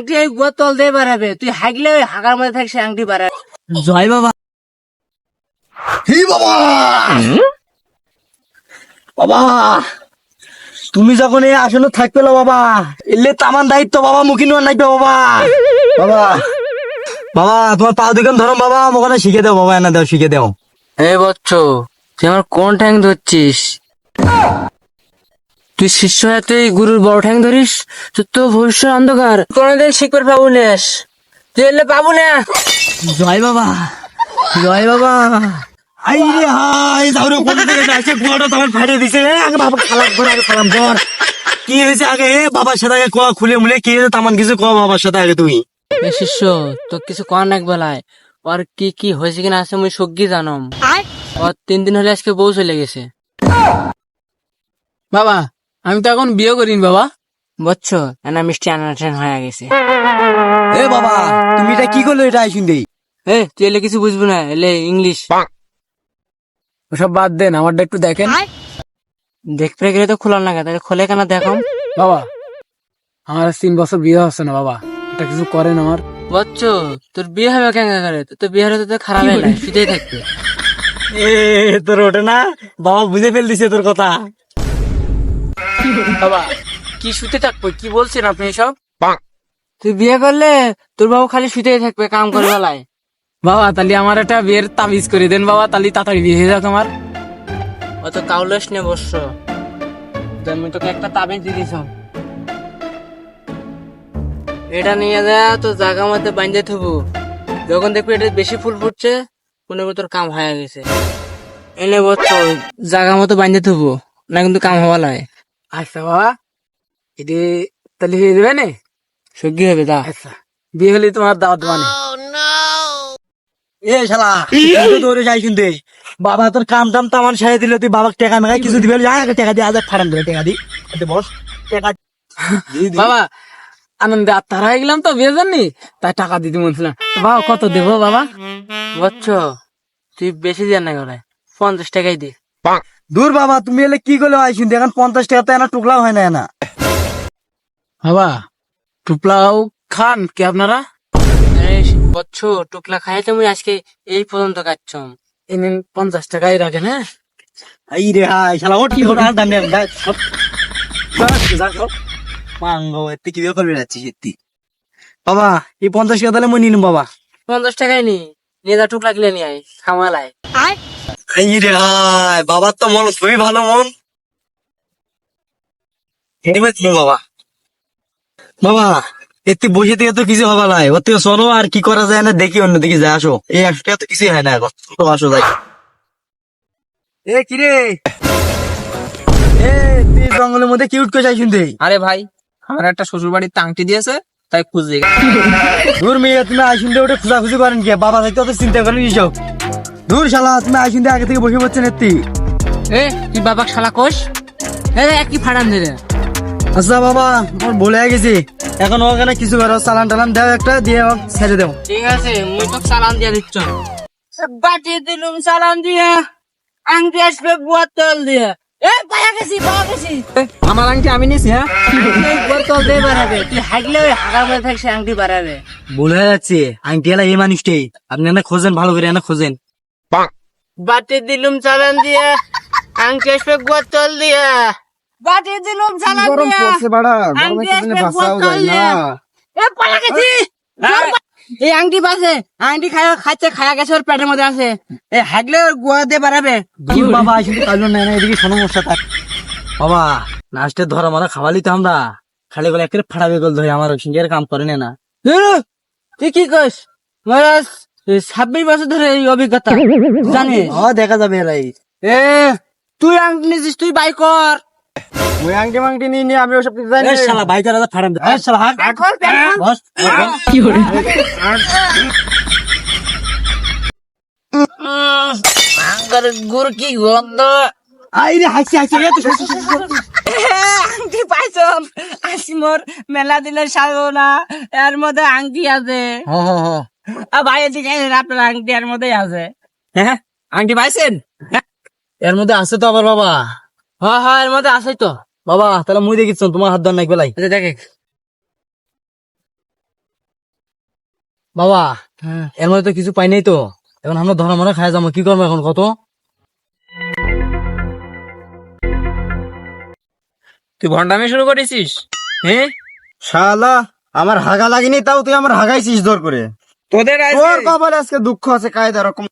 আংটি ওই গুয়া তল দিয়ে বাড়াবে। তুই হাগলে ওই হাগার মধ্যে থাকিস আংটি বাড়াবে। জয় বাবা। হি বাবা! বাবা তুমি যখন এই আসলে থাকবে না বাবা এলে তামান দায়িত্ব বাবা মুখি নোয়ার নাইবে বাবা। বাবা বাবা তোমার পা দুখান ধরো বাবা মোখানে শিখে দাও বাবা এনে দাও শিখে দাও। এ বচ্চ তুই আমার কোন ঠ্যাং ধরছিস? তুই শিষ্য হয়ে তুই গুরুর বড় ঠ্যাং ধরিস তুই তো ভবিষ্যৎ অন্ধকার। কোনোদিন শিখবে পাবো নেস তুই এলে পাবো না। জয় বাবা জয় বাবা। আই রে হাই যাওরে কোন থেকে যাচ্ছে গোয়াটা তোমার ফাটে দিছে। আগে বাবা খালাম করে আগে সালাম কর কি হয়েছে আগে? বাবার সাথে আগে কোয়া খুলে মুলে কি হয়েছে? তামান কিছু কোয়া বাবার সাথে আগে তুমি। শিষ্য তো কিছু কর বেলায় ওর কি কি হয়েছে কিনা আছে মুই জানম। ওর তিন দিন হলে আজকে বউ চলে গেছে। বাবা আমি তো এখন বিয়ে করিনি বাবা। বুঝছ এনা মিষ্টি আনাটেন হয়ে গেছে। এ বাবা তুমি এটা কি করল এটা দেই এ তুই এলে কিছু বুঝবি না এলে ইংলিশ। ওসব বাদ দেন আমারটা একটু দেখেন। দেখতে গেলে তো খোলার না তাহলে খোলে কেন দেখো বাবা আমার তিন বছর বিয়ে হচ্ছে না বাবা। এটা কিছু করেন আমার। বুঝছ তোর বিয়ে হবে কেন করে তোর তো বিয়ে হলে তো খারাপ হয়ে যায় শুধুই থাকবে। এ তোর ওটা না? বাবা বুঝে ফেল দিছে তোর কথা। বাবা কি শুতে থাকব? কি বলছেন আপনি সব তুই বিয়ে করলে তোর বাবু খালি শুতেই থাকবে কাম করে বেলায়। বাবা তাহলে আমার একটা বিয়ের তাবিজ করে দেন বাবা তাহলে তাড়াতাড়ি বিয়ে হয়ে যাক আমার। অত কাউলস নে বসছ। আমি তোকে একটা তাবিজ দিয়ে দিছ এটা নিয়ে যা তো জায়গা মধ্যে বাঁধে থবু। যখন দেখবি এটা বেশি ফুল ফুটছে মনে করি তোর কাম হয়ে গেছে। এনে বলছো জায়গা মতো বাঁধে থবু না কিন্তু কাম হওয়া লাগে আচ্ছা বাবা। এটি তাহলে হয়ে যাবে না? সজ্ঞি হবে দা আচ্ছা বিয়ে হলে তোমার দাওয়াত মানে। এ শালা দৌড়ে যাই শুনতে বাবা তোর কাম টাম তামান সারে দিলে তুই বাবাকে টাকা মেঘায় কিছু দিবে টাকা দিয়ে আজ ফাড়ান দিলে টাকা দি। বস টাকা। বাবা আনন্দে আত্মার হয়ে গেলাম তো বিয়ে জানি তাই টাকা দিতে বলছিলাম বাবা কত দেবো বাবা? বুঝছ তুই বেশি দিয়ে না করে পঞ্চাশ টাকাই দে। দূর বাবা তুমি এলে কি করলে? আই শুনতে এখন পঞ্চাশ টাকা তো এনা টুকলাও হয় না এনা। বাবা টুপলাও খান কি আপনারা? টুকলা খাই তুমি আজকে এই পর্যন্ত কাটছম এনে পঞ্চাশ টাকাই রাখেন হ্যাঁ? এই রে হাই শালা ওট কি হলো আর দাম নেই। মাঙ্গো এতে কি করবে এত্তি বাবা এই পঞ্চাশ টাকা তাহলে মই নিলাম বাবা। পঞ্চাশ টাকাই নি। নিয়ে যা টুকলা গিলে নিয়ে আয় খামালায়। বাবার তো মন খুবই ভালো মন। তুমি বাবা? বাবা এতে বসে থেকে তো কিছু হবে নাই। থেকে শোনো আর কি করা যায় না দেখি অন্যদিকে যায় আসো। এই একশো টাকা তো কিছুই হয় না এখন। তো আসো যাই। এ কিরে এ তুই জঙ্গলের মধ্যে কি উঠকে যাই শুনতে আরে ভাই আমার একটা শ্বশুর বাড়ির তাংটি দিয়েছে তাই খুঁজে দূর মেয়ে তুমি আইসুন ওটা খোঁজাখুঁজি করেন কি? বাবা অত চিন্তা করেন এইসব দূর শালা তুমি আইসুন আগে থেকে বসে পড়ছেন এত্তি এ তুই বাবাক শালা কোষ কি ফাড়ান দিলে আচ্ছা বাবা আমার ভুলে গেছি। এখন ওখানে কিছু চালান টালান দাও একটা দিয়ে ছেড়ে দেও। ঠিক আছে মুই তো চালান দিয়ে দিচ্ছ। বাটি দিলুম চালান দিয়ে। আংটি আসবে বোতল দিয়ে। আমার আংটি আমি নিছি হ্যাঁ? বোতল দিয়ে বাড়াবে। তুই হাগলে ওই হাগার মধ্যে থাকছে আংটি বাড়াবে। ভুল যাচ্ছে আংটি এলা এই মানুষটাই। আপনি খোঁজেন ভালো করে না খোঁজেন। বাটি দিলুম চালান দিয়ে আংটি আসবে বোতল দিয়ে। বাটি দিলুম চালান দিয়ে। বাড়া আংটি আসবে বোতল দিয়ে। এ পায়া গেছি। এই আংটি পাশে আংটি খায় খাচ্ছে খায়া গেছে ওর পেটের মধ্যে আছে। এ হাগলে ওর গোয়া দিয়ে বাড়াবে। বাবা কালো না না এদিকে সমস্যা থাক বাবা লাস্টে ধরা মারা খাওয়ালি তো আমরা খালি গলে একের ফাড়াবে গল ধরে আমার সিঙ্গের কাম করে না না। তুই কি কস মহারাজ ছাব্বিশ বছর ধরে এই অভিজ্ঞতা জানিস? ও দেখা যাবে এলাই এ তুই আংটি নিছিস তুই বাই কর। ওই আংটি মাংটি নিয়ে নিয়ে আমি ওসব কিছু জানি শালা ভাই তারা ফাড়াম দে। শালা কর। বস কি করে গুড় কি গন্ধ? আই রে হাসি হাসি এ তো হাসি, হাসি, হাসি। আংটি পাইছম। আসি মোর মেলা দিলে সাজো না। এর মধ্যে আংটি আছে। হ হ হ। আ ভাই এদিকে আপনার আংটি এর মধ্যেই আছে। হ্যাঁ? আংটি পাইছেন? এর মধ্যে আছে তো আবার বাবা। হ্যাঁ হ্যাঁ এর মধ্যে আছে তো। বাবা তাহলে মুই দেখিছ তোমার হাত ধর নাই বেলাই আচ্ছা দেখে বাবা হ্যাঁ। এর মধ্যে তো কিছু পাই নাই তো। এখন আমরা ধরা মরা খাই যাব কি করব এখন কত? তুই ভন্ডামি শুরু করেছিস? হ্যাঁ? শালা আমার হাগা লাগেনি তাও তুই আমার হাগাইছিস জোর করে। তোদের তোর কপালে আজকে দুঃখ আছে কায়দা রকম